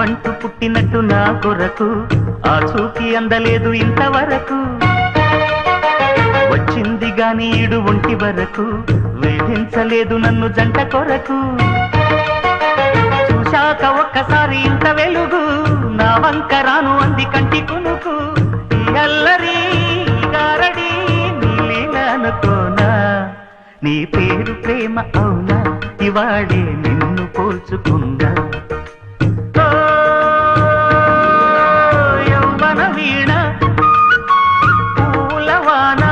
నువ్వంటూ పుట్టినట్టు నా కొరకు. ఆ చూకి అందలేదు ఇంతవరకు. వచ్చింది గాని ఈడు ఒంటి వరకు. వేధించలేదు నన్ను జంట కొరకు. చూశాక ఒక్కసారి ఇంత వెలుగు. నా వంక రాను అంది కంటి కునుకు. అల్లరి గారడి నీలీలనుకోనా నీ పేరు ప్రేమ అవునా? ఇవాడే నిన్ను వాన